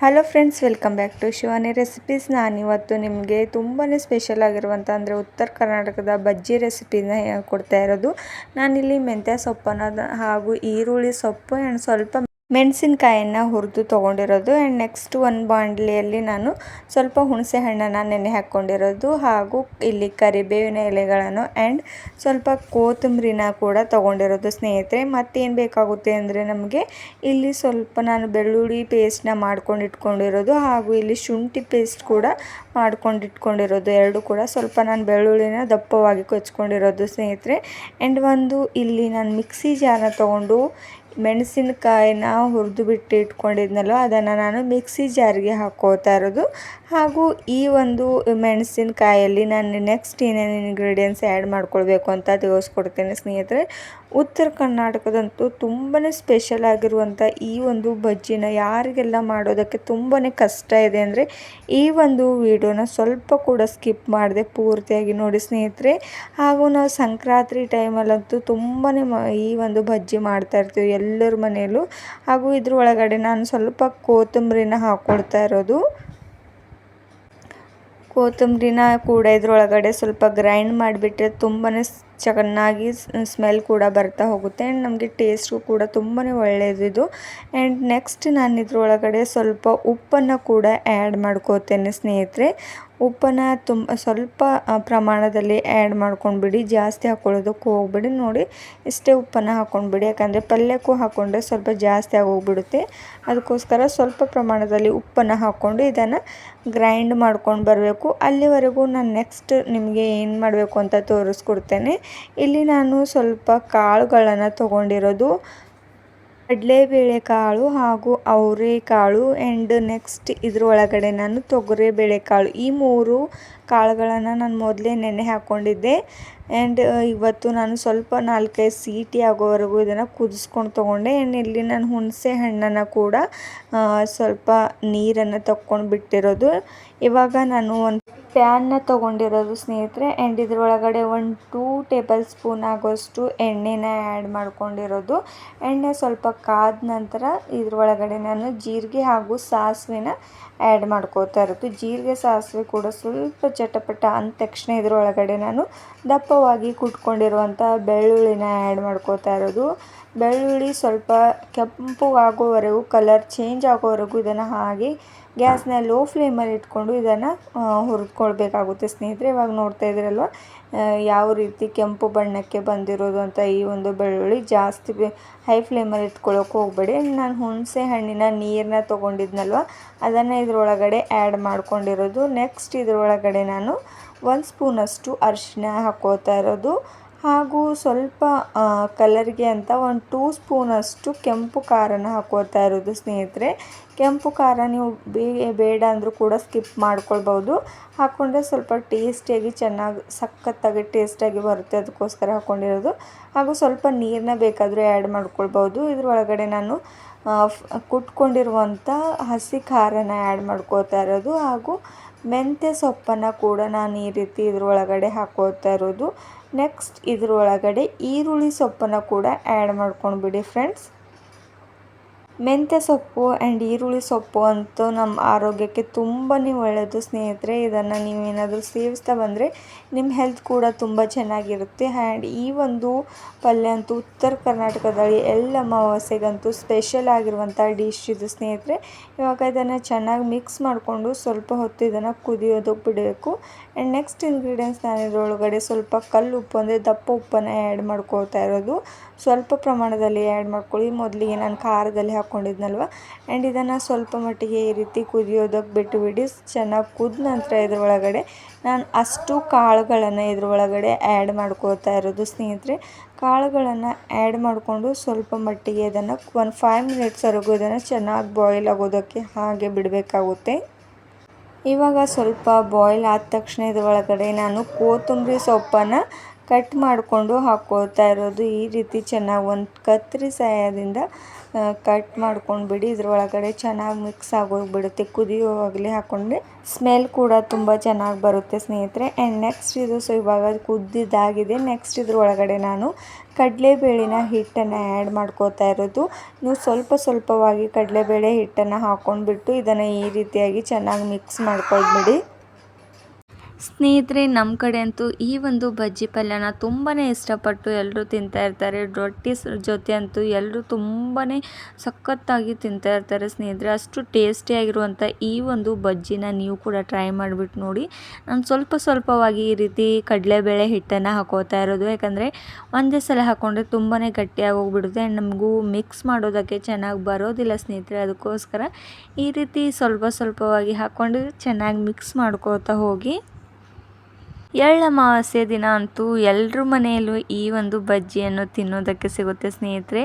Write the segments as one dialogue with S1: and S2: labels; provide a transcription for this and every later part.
S1: Hello friends welcome back to Shivani recipes ನಾನಿವತ್ತು ನಿಮಗೆ ತುಂಬಾ ಸ್ಪೆಷಲ್ ಆಗಿರುವಂಥ ಅಂದರೆ ಉತ್ತರ ಕರ್ನಾಟಕದ ಬಜ್ಜಿ ರೆಸಿಪಿನ ಕೊಡ್ತಾ ಇರೋದು. ನಾನಿಲ್ಲಿ ಮೆಂತ್ಯ ಸೊಪ್ಪನ್ನು ಹಾಗೂ ಈರುಳ್ಳಿ ಸೊಪ್ಪು ಆ್ಯಂಡ್ ಸ್ವಲ್ಪ ಮೆಣಸಿನ್ಕಾಯನ್ನು ಹುರಿದು ತೊಗೊಂಡಿರೋದು ಆ್ಯಂಡ್ ನೆಕ್ಸ್ಟ್ ಒಂದು ಬಾಂಡ್ಲಿಯಲ್ಲಿ ನಾನು ಸ್ವಲ್ಪ ಹುಣಸೆ ಹಣ್ಣನ್ನು ನೆನೆ ಹಾಕ್ಕೊಂಡಿರೋದು ಹಾಗೂ ಇಲ್ಲಿ ಕರಿಬೇವಿನ ಎಲೆಗಳನ್ನು ಆ್ಯಂಡ್ ಸ್ವಲ್ಪ ಕೊತ್ತಂಬರಿನ ಕೂಡ ತೊಗೊಂಡಿರೋದು ಸ್ನೇಹಿತರೆ. ಮತ್ತೇನು ಬೇಕಾಗುತ್ತೆ ಅಂದರೆ ನಮಗೆ ಇಲ್ಲಿ ಸ್ವಲ್ಪ ನಾನು ಬೆಳ್ಳುಳ್ಳಿ ಪೇಸ್ಟ್ನ ಮಾಡ್ಕೊಂಡು ಇಟ್ಕೊಂಡಿರೋದು ಹಾಗೂ ಇಲ್ಲಿ ಶುಂಠಿ ಪೇಸ್ಟ್ ಕೂಡ ಮಾಡ್ಕೊಂಡು ಇಟ್ಕೊಂಡಿರೋದು ಎರಡು ಕೂಡ ಸ್ವಲ್ಪ ನಾನು ಬೆಳ್ಳುಳ್ಳಿನ ದಪ್ಪವಾಗಿ ಕೊಚ್ಕೊಂಡಿರೋದು ಸ್ನೇಹಿತರೆ. ಆ್ಯಂಡ್ ಒಂದು ಇಲ್ಲಿ ನಾನು ಮಿಕ್ಸಿ ಜಾರನ್ನ ತೊಗೊಂಡು ಮೆಣಸಿನಕಾಯಿನ ಹುರಿದು ಬಿಟ್ಟು ಇಟ್ಕೊಂಡಿದ್ನಲ್ವ, ಅದನ್ನು ನಾನು ಮಿಕ್ಸಿ ಜಾರಿಗೆ ಹಾಕೋತಾ ಇರೋದು. ಹಾಗೂ ಈ ಒಂದು ಮೆಣಸಿನಕಾಯಲ್ಲಿ ನಾನು ನೆಕ್ಸ್ಟ್ ಏನೇನು ಇಂಗ್ರೀಡಿಯೆಂಟ್ಸ್ ಆ್ಯಡ್ ಮಾಡ್ಕೊಳ್ಬೇಕು ಅಂತ ತಿಳಿಸ್ಕೊಡ್ತೇನೆ ಸ್ನೇಹಿತರೆ. ಉತ್ತರ ಕರ್ನಾಟಕದಂತೂ ತುಂಬಾ ಸ್ಪೆಷಲ್ ಆಗಿರುವಂಥ ಈ ಒಂದು ಬಜ್ಜಿನ ಯಾರಿಗೆಲ್ಲ ಮಾಡೋದಕ್ಕೆ ತುಂಬಾ ಕಷ್ಟ ಇದೆ ಅಂದರೆ ಈ ಒಂದು ವಿಡಿಯೋನ ಸ್ವಲ್ಪ ಕೂಡ ಸ್ಕಿಪ್ ಮಾಡಿದೆ ಪೂರ್ತಿಯಾಗಿ ನೋಡಿ ಸ್ನೇಹಿತರೆ. ಹಾಗೂ ನಾವು ಸಂಕ್ರಾಂತಿ ಟೈಮಲ್ಲಂತೂ ತುಂಬಾ ಈ ಒಂದು ಬಜ್ಜಿ ಮಾಡ್ತಾ ಇರ್ತೀವಿ ಎಲ್ಲರ ಮನೆಯಲ್ಲೂ. ಹಾಗೂ ಇದ್ರ ಒಳಗಡೆ ನಾನು ಸ್ವಲ್ಪ ಕೊತ್ತಂಬರಿನ ಹಾಕ್ಕೊಳ್ತಾ ಇರೋದು. ಕೊತ್ತಂಬರಿನ ಕೂಡ ಇದರೊಳಗಡೆ ಸ್ವಲ್ಪ ಗ್ರೈಂಡ್ ಮಾಡಿಬಿಟ್ರೆ ತುಂಬಾ ಚೆನ್ನಾಗಿ ಸ್ಮೆಲ್ ಕೂಡ ಬರ್ತಾ ಹೋಗುತ್ತೆ ಆ್ಯಂಡ್ ನಮಗೆ ಟೇಸ್ಟು ಕೂಡ ತುಂಬಾ ಒಳ್ಳೆಯದಿದು ಆ್ಯಂಡ್ ನೆಕ್ಸ್ಟ್ ನಾನು ಇದರೊಳಗಡೆ ಸ್ವಲ್ಪ ಉಪ್ಪನ್ನು ಕೂಡ ಆ್ಯಡ್ ಮಾಡ್ಕೋತೇನೆ ಸ್ನೇಹಿತರೆ. ಉಪ್ಪನ್ನು ತುಂಬ, ಸ್ವಲ್ಪ ಪ್ರಮಾಣದಲ್ಲಿ ಆ್ಯಡ್ ಮಾಡ್ಕೊಂಡ್ಬಿಡಿ. ಜಾಸ್ತಿ ಹಾಕ್ಕೊಳ್ಳೋದಕ್ಕೆ ಹೋಗ್ಬಿಡಿ. ನೋಡಿ, ಇಷ್ಟೇ ಉಪ್ಪನ್ನು ಹಾಕ್ಕೊಂಡ್ಬಿಡಿ ಯಾಕಂದರೆ ಪಲ್ಯಕ್ಕೂ ಹಾಕ್ಕೊಂಡ್ರೆ ಸ್ವಲ್ಪ ಜಾಸ್ತಿ ಆಗೋಗ್ಬಿಡುತ್ತೆ. ಅದಕ್ಕೋಸ್ಕರ ಸ್ವಲ್ಪ ಪ್ರಮಾಣದಲ್ಲಿ ಉಪ್ಪನ್ನು ಹಾಕ್ಕೊಂಡು ಇದನ್ನು ಗ್ರೈಂಡ್ ಮಾಡ್ಕೊಂಡು ಬರಬೇಕು. ಅಲ್ಲಿವರೆಗೂ ನಾನು ನೆಕ್ಸ್ಟ್ ನಿಮಗೆ ಏನು ಮಾಡಬೇಕು ಅಂತ ತೋರಿಸ್ಕೊಡ್ತೇನೆ. ಇಲ್ಲಿ ನಾನು ಸ್ವಲ್ಪ ಕಾಳುಗಳನ್ನು ತೊಗೊಂಡಿರೋದು ಕಡಲೆಬೇಳೆ ಕಾಳು ಹಾಗೂ ಅವರೆಕಾಳು ಆ್ಯಂಡ್ ನೆಕ್ಸ್ಟ್ ಇದ್ರ ಒಳಗಡೆ ನಾನು ತೊಗರಿಬೇಳೆ ಕಾಳು ಈ ಮೂರು ಕಾಳುಗಳನ್ನು ನಾನು ಮೊದಲೇ ನೆನೆ ಹಾಕ್ಕೊಂಡಿದ್ದೆ ಆ್ಯಂಡ್ ಇವತ್ತು ನಾನು ಸ್ವಲ್ಪ ನಾಲ್ಕೈದು ಸೀಟಿ ಆಗೋವರೆಗೂ ಇದನ್ನು ಕುದಿಸ್ಕೊಂಡು ತೊಗೊಂಡೆ. ಆ್ಯಂಡ್ ಇಲ್ಲಿ ನಾನು ಹುಣಸೆ ಹಣ್ಣನ್ನು ಕೂಡ ಸ್ವಲ್ಪ ನೀರನ್ನು ತಕ್ಕೊಂಡು ಬಿಟ್ಟಿರೋದು ಇವಾಗ ನಾನು ಒಂದು ಪ್ಯಾನ್ನ ತಗೊಂಡಿರೋದು ಸ್ನೇಹಿತರೆ ಆ್ಯಂಡ್ ಒಳಗಡೆ ಒಂದು ಟೂ ಟೇಬಲ್ ಸ್ಪೂನ್ ಆಗೋಷ್ಟು ಎಣ್ಣೆನ ಆ್ಯಡ್ ಮಾಡ್ಕೊಂಡಿರೋದು. ಎಣ್ಣೆ ಸ್ವಲ್ಪ ಕಾದ ನಂತರ ಇದ್ರೊಳಗಡೆ ನಾನು ಜೀರಿಗೆ ಹಾಗೂ ಸಾಸಿವೆನ ಆ್ಯಡ್ ಮಾಡ್ಕೋತಾ ಇರೋದು. ಜೀರಿಗೆ ಸಾಸಿವೆ ಕೂಡ ಸ್ವಲ್ಪ ಚಟಪಟ ಅಂದ ತಕ್ಷಣ ಇದರೊಳಗಡೆ ನಾನು ದಪ್ಪವಾಗಿ ಕುಟ್ಕೊಂಡಿರುವಂಥ ಬೆಳ್ಳುಳ್ಳಿನ ಆ್ಯಡ್ ಮಾಡ್ಕೋತಾ ಇರೋದು. ಬೆಳ್ಳುಳ್ಳಿ ಸ್ವಲ್ಪ ಕೆಂಪು ಆಗೋವರೆಗೂ, ಕಲರ್ ಚೇಂಜ್ ಆಗೋವರೆಗೂ ಇದನ್ನು ಹಾಗೆ ಗ್ಯಾಸ್ನ ಲೋ ಫ್ಲೇಮಲ್ಲಿ ಇಟ್ಕೊಂಡು ಇದನ್ನು ಹುರಿದ್ಕೊಳ್ಬೇಕಾಗುತ್ತೆ. ಸ್ನೇಹಿತರೆ, ಇವಾಗ ನೋಡ್ತಾ ಇದ್ದೀರಲ್ವ? ಯಾವ ರೀತಿ ಕೆಂಪು ಬಣ್ಣಕ್ಕೆ ಬಂದಿರೋದು ಅಂತ ಈ ಒಂದು ಬೆಳ್ಳುಳ್ಳಿ. ಜಾಸ್ತಿ ಹೈ ಫ್ಲೇಮಲ್ಲಿ ಇಟ್ಕೊಳ್ಳೋಕೆ ಹೋಗಬೇಡಿ. ನಾನು ಹುಣಸೆ ಹಣ್ಣಿನ ನೀರನ್ನ ತೊಗೊಂಡಿದ್ನಲ್ವ? ಅದನ್ನು ಇದರೊಳಗಡೆ ಆ್ಯಡ್ ಮಾಡ್ಕೊಂಡಿರೋದು. ನೆಕ್ಸ್ಟ್ ಇದರೊಳಗಡೆ ನಾನು ಒಂದು ಸ್ಪೂನಷ್ಟು ಅರಿಶಿನ ಹಾಕ್ಕೋತಾ ಇರೋದು. ಹಾಗೂ ಸ್ವಲ್ಪ ಕಲರ್ಗೆ ಅಂತ ಒಂದು ಟೂ ಸ್ಪೂನಷ್ಟು ಕೆಂಪು ಖಾರನ ಹಾಕೋತಾ ಇರೋದು ಸ್ನೇಹಿತರೆ. ಕೆಂಪು ಖಾರ ನೀವು ಬೇಡ ಅಂದರೂ ಕೂಡ ಸ್ಕಿಪ್ ಮಾಡ್ಕೊಳ್ಬೋದು ಹಾಕ್ಕೊಂಡ್ರೆ ಸ್ವಲ್ಪ ಟೇಸ್ಟಿಯಾಗಿ ಚೆನ್ನಾಗಿ, ಸಖತ್ತಾಗಿ ಟೇಸ್ಟಾಗಿ ಬರುತ್ತೆ ಅದಕ್ಕೋಸ್ಕರ ಹಾಕ್ಕೊಂಡಿರೋದು ಹಾಗೂ ಸ್ವಲ್ಪ ನೀರನ್ನ ಬೇಕಾದರೂ ಆ್ಯಡ್ ಮಾಡ್ಕೊಳ್ಬೋದು ಇದ್ರೊಳಗಡೆ ನಾನು ಕುಟ್ಕೊಂಡಿರುವಂಥ ಹಸಿ ಖಾರನ ಆ್ಯಡ್ ಮಾಡ್ಕೋತಾ ಇರೋದು. ಹಾಗೂ ಮೆಂತ್ಯ ಸೊಪ್ಪನ್ನು ಕೂಡ ನಾನು ಈ ರೀತಿ ಇದ್ರೊಳಗಡೆ ಹಾಕೋತಾ ಇರೋದು. ನೆಕ್ಸ್ಟ್ ಇದರೊಳಗಡೆ ಈರುಳ್ಳಿ ಸೊಪ್ಪನ್ನು ಕೂಡ ಆ್ಯಡ್ ಮಾಡ್ಕೊಂಡ್ಬಿಡಿ ಫ್ರೆಂಡ್ಸ್ ಮೆಂತ್ಯ ಸೊಪ್ಪು ಆ್ಯಂಡ್ ಈರುಳ್ಳಿ ಸೊಪ್ಪು ಅಂತೂ ನಮ್ಮ ಆರೋಗ್ಯಕ್ಕೆ ತುಂಬಾ ಒಳ್ಳೆಯದು. ಸ್ನೇಹಿತರೆ, ಇದನ್ನು ನೀವೇನಾದರೂ ಸೇವಿಸ್ತಾ ಬಂದರೆ ನಿಮ್ಮ ಹೆಲ್ತ್ ಕೂಡ ತುಂಬ ಚೆನ್ನಾಗಿರುತ್ತೆ. ಆ್ಯಂಡ್ ಈ ಒಂದು ಪಲ್ಯ ಅಂತೂ ಉತ್ತರ ಕರ್ನಾಟಕದಲ್ಲಿ ಎಲ್ಲ ಅಮಾವಾಸ್ಯೆಗಂತೂ ಸ್ಪೆಷಲ್ ಆಗಿರುವಂಥ ಡಿಶ್ ಇದು ಸ್ನೇಹಿತರೆ. ಇವಾಗ ಇದನ್ನು ಚೆನ್ನಾಗಿ ಮಿಕ್ಸ್ ಮಾಡಿಕೊಂಡು ಸ್ವಲ್ಪ ಹೊತ್ತು ಇದನ್ನು ಕುದಿಯೋದಕ್ಕೆ ಬಿಡಬೇಕು. ಆ್ಯಂಡ್ ನೆಕ್ಸ್ಟ್ ಇಂಗ್ರೀಡಿಯೆಂಟ್ಸ್ ನಾನು ಇದರೊಳಗಡೆ ಸ್ವಲ್ಪ ಕಲ್ಲು ಉಪ್ಪು, ಅಂದರೆ ದಪ್ಪ ಉಪ್ಪನ್ನು ಆ್ಯಡ್ ಮಾಡ್ಕೋತಾ ಇರೋದು. ಸ್ವಲ್ಪ ಪ್ರಮಾಣದಲ್ಲಿ ಆ್ಯಡ್ ಮಾಡ್ಕೊಳ್ಳಿ. ಮೊದಲಿಗೆ ನಾನು ಖಾರದಲ್ಲಿ ಹಾಕ್ಕೊಂಡಿದ್ನಲ್ವ ಆ್ಯಂಡ್ ಇದನ್ನು ಸ್ವಲ್ಪ ಮಟ್ಟಿಗೆ ಈ ರೀತಿ ಕುದಿಯೋದಕ್ಕೆ ಬಿಟ್ಟು ಬಿಡಿ, ಚೆನ್ನಾಗಿ ಕುದ ನಂತರ ಇದ್ರೊಳಗಡೆ ನಾನು ಅಷ್ಟು ಕಾಳುಗಳನ್ನು ಇದ್ರೊಳಗಡೆ ಆ್ಯಡ್ ಮಾಡ್ಕೋತಾ ಇರೋದು ಸ್ನೇಹಿತರೆ. ಕಾಳುಗಳನ್ನು ಆ್ಯಡ್ ಮಾಡಿಕೊಂಡು ಸ್ವಲ್ಪ ಮಟ್ಟಿಗೆ ಇದನ್ನು ಒಂದು ಫೈವ್ ಮಿನಿಟ್ಸ್ವರೆಗೂ ಇದನ್ನು ಚೆನ್ನಾಗಿ ಬಾಯ್ಲ್ ಆಗೋದಕ್ಕೆ ಹಾಗೆ ಬಿಡಬೇಕಾಗುತ್ತೆ. ಇವಾಗ ಸ್ವಲ್ಪ ಬಾಯ್ಲ್ ಆದ ತಕ್ಷಣ ಇದರೊಳಗಡೆ ನಾನು ಕೊತ್ತಂಬರಿ ಸೊಪ್ಪನ್ನು ಕಟ್ ಮಾಡಿಕೊಂಡು ಹಾಕ್ಕೊಳ್ತಾ ಇರೋದು. ಈ ರೀತಿ ಚೆನ್ನಾಗಿ ಒಂದು ಕತ್ತರಿ ಸಹಾಯದಿಂದ ಕಟ್ ಮಾಡ್ಕೊಂಡು ಬಿಡಿ. ಇದ್ರೊಳಗಡೆ ಚೆನ್ನಾಗಿ ಮಿಕ್ಸ್ ಆಗೋಗ್ಬಿಡುತ್ತೆ. ಕುದಿಯುವಾಗಲೇ ಹಾಕ್ಕೊಂಡ್ರೆ ಸ್ಮೆಲ್ ಕೂಡ ತುಂಬ ಚೆನ್ನಾಗಿ ಬರುತ್ತೆ ಸ್ನೇಹಿತರೆ. ಆ್ಯಂಡ್ ನೆಕ್ಸ್ಟ್ ಇದು ಸೊ ಇವಾಗ ಕುದ್ದಿದ್ದಾಗಿದೆ. ನೆಕ್ಸ್ಟ್ ಇದ್ರೊಳಗಡೆ ನಾನು ಕಡಲೆಬೇಳಿನ ಹಿಟ್ಟನ್ನು ಆ್ಯಡ್ ಮಾಡ್ಕೋತಾ ಇರೋದು. ನೀವು ಸ್ವಲ್ಪ ಸ್ವಲ್ಪವಾಗಿ ಕಡಲೆಬೇಳೆ ಹಿಟ್ಟನ್ನು ಹಾಕ್ಕೊಂಡ್ಬಿಟ್ಟು ಇದನ್ನು ಈ ರೀತಿಯಾಗಿ ಚೆನ್ನಾಗಿ ಮಿಕ್ಸ್ ಮಾಡ್ಕೊಳ್ಬಿಡಿ. ಸ್ನೇಹಿತರೆ ನಮ್ಮ ಕಡೆ ಅಂತೂ ಈ ಒಂದು ಬಜ್ಜಿ ಪಲ್ಯನ ತುಂಬಾ ಇಷ್ಟಪಟ್ಟು ಎಲ್ಲರೂ ತಿಂತಾ ಇರ್ತಾರೆ. ರೊಟ್ಟಿ ಜೊತೆ ಅಂತೂ ಎಲ್ಲರೂ ತುಂಬಾ ಸಖತ್ತಾಗಿ ತಿಂತಾ ಇರ್ತಾರೆ ಸ್ನೇಹಿತರೆ. ಅಷ್ಟು ಟೇಸ್ಟಿಯಾಗಿರುವಂಥ ಈ ಒಂದು ಬಜ್ಜಿನ ನೀವು ಕೂಡ ಟ್ರೈ ಮಾಡಿಬಿಟ್ಟು ನೋಡಿ. ನಾನು ಸ್ವಲ್ಪ ಸ್ವಲ್ಪವಾಗಿ ಈ ರೀತಿ ಕಡಲೆಬೇಳೆ ಹಿಟ್ಟನ್ನು ಹಾಕೋತಾ ಇರೋದು. ಯಾಕಂದರೆ ಒಂದೇ ಸಲ ಹಾಕ್ಕೊಂಡ್ರೆ ತುಂಬಾ ಗಟ್ಟಿಯಾಗಿ ಹೋಗ್ಬಿಡುತ್ತೆ. ನಮಗೂ ಮಿಕ್ಸ್ ಮಾಡೋದಕ್ಕೆ ಚೆನ್ನಾಗಿ ಬರೋದಿಲ್ಲ ಸ್ನೇಹಿತರೆ. ಅದಕ್ಕೋಸ್ಕರ ಈ ರೀತಿ ಸ್ವಲ್ಪ ಸ್ವಲ್ಪವಾಗಿ ಹಾಕ್ಕೊಂಡು ಚೆನ್ನಾಗಿ ಮಿಕ್ಸ್ ಮಾಡ್ಕೋತಾ ಹೋಗಿ ಎಳ್ಳಮಾವಾಸ್ಯೆ ದಿನ ಅಂತೂ ಎಲ್ಲರ ಮನೆಯಲ್ಲೂ ಈ ಒಂದು ಬಜ್ಜಿಯನ್ನು ತಿನ್ನೋದಕ್ಕೆ ಸಿಗುತ್ತೆ ಸ್ನೇಹಿತರೆ.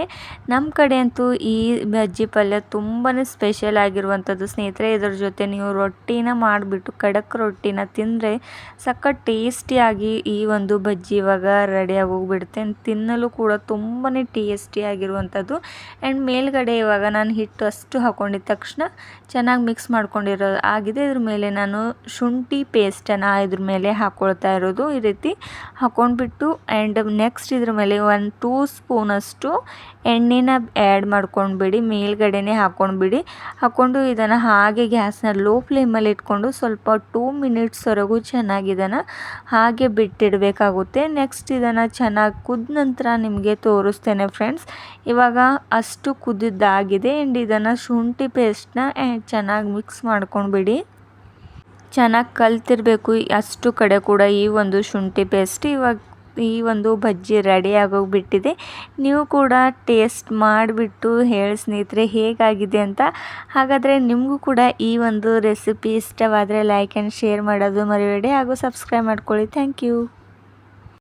S1: ನಮ್ಮ ಕಡೆ ಅಂತೂ ಈ ಬಜ್ಜಿ ಪಲ್ಯ ತುಂಬಾ ಸ್ಪೆಷಲ್ ಆಗಿರುವಂಥದ್ದು ಸ್ನೇಹಿತರೆ. ಇದರ ಜೊತೆ ನೀವು ರೊಟ್ಟಿನ ಮಾಡಿಬಿಟ್ಟು ಖಡಕ್ ರೊಟ್ಟಿನ ತಿಂದರೆ ಸಖತ್ ಟೇಸ್ಟಿಯಾಗಿ ಈ ಒಂದು ಬಜ್ಜಿ ಇವಾಗ ರೆಡಿಯಾಗಿ ಹೋಗ್ಬಿಡುತ್ತೆ ತಿನ್ನಲು ಕೂಡ ತುಂಬಾ ಟೇಸ್ಟಿಯಾಗಿರುವಂಥದ್ದು ಆ್ಯಂಡ್ ಮೇಲ್ಗಡೆ ಇವಾಗ ನಾನು ಹಿಟ್ಟು ಅಷ್ಟು ಹಾಕೊಂಡಿದ ತಕ್ಷಣ ಚೆನ್ನಾಗಿ ಮಿಕ್ಸ್ ಮಾಡ್ಕೊಂಡಿರೋ ಆಗಿದೆ. ಇದ್ರ ಮೇಲೆ ನಾನು ಶುಂಠಿ ಪೇಸ್ಟನ್ನು ಇದ್ರ ಮೇಲೆ ಹಾಕೊಳ್ತೀನಿ ಮಾಡ್ತಾ ಇರೋದು ಈ ರೀತಿ ಹಾಕೊಂಡ್ಬಿಟ್ಟು ಆ್ಯಂಡ್ ನೆಕ್ಸ್ಟ್ ಇದ್ರ ಮೇಲೆ ಒಂದು ಟೂ ಸ್ಪೂನಷ್ಟು ಎಣ್ಣೆನ ಆ್ಯಡ್ ಮಾಡ್ಕೊಂಡ್ಬಿಡಿ, ಮೇಲ್ಗಡೆನೆ ಹಾಕ್ಕೊಂಡ್ಬಿಡಿ ಹಾಕ್ಕೊಂಡು ಇದನ್ನು ಹಾಗೆ ಗ್ಯಾಸ್ನ ಲೋ ಫ್ಲೇಮಲ್ಲಿ ಇಟ್ಕೊಂಡು ಸ್ವಲ್ಪ ಟೂ ಮಿನಿಟ್ಸ್ವರೆಗೂ ಚೆನ್ನಾಗಿ ಇದನ್ನು ಹಾಗೆ ಬಿಟ್ಟಿಡಬೇಕಾಗುತ್ತೆ. ನೆಕ್ಸ್ಟ್ ಇದನ್ನು ಚೆನ್ನಾಗಿ ಕುದ್ದ ನಂತರ ನಿಮಗೆ ತೋರಿಸ್ತೇನೆ ಫ್ರೆಂಡ್ಸ್ ಇವಾಗ ಅಷ್ಟು ಕುದ್ದಿದ್ದಾಗಿದೆ ಆ್ಯಂಡ್ ಇದನ್ನು ಶುಂಠಿ ಪೇಸ್ಟ್ನ ಚೆನ್ನಾಗಿ ಮಿಕ್ಸ್ ಮಾಡ್ಕೊಂಡ್ಬಿಡಿ. ಚೆನ್ನಾಗಿ ಕಲ್ತಿರಬೇಕು. ಅಷ್ಟು ಕಡೆ ಕೂಡ ಈ ಒಂದು ಶುಂಠಿ ಪೇಸ್ಟ್ ಇವಾಗ ಈ ಒಂದು ಬಜ್ಜಿ ರೆಡಿ ಆಗೋಗ್ಬಿಟ್ಟಿದೆ. ನೀವು ಕೂಡ ಟೇಸ್ಟ್ ಮಾಡಿಬಿಟ್ಟು ಹೇಳಿ ಸ್ನೇಹಿತರೆ ಹೇಗಾಗಿದೆ ಅಂತ. ಹಾಗಾದರೆ ನಿಮಗೂ ಕೂಡ ಈ ಒಂದು ರೆಸಿಪಿ ಇಷ್ಟವಾದರೆ ಲೈಕ್ ಆ್ಯಂಡ್ ಶೇರ್ ಮಾಡೋದು ಮರಿಬೇಡಿ ಹಾಗೂ ಸಬ್ಸ್ಕ್ರೈಬ್ ಮಾಡ್ಕೊಳ್ಳಿ. Thank you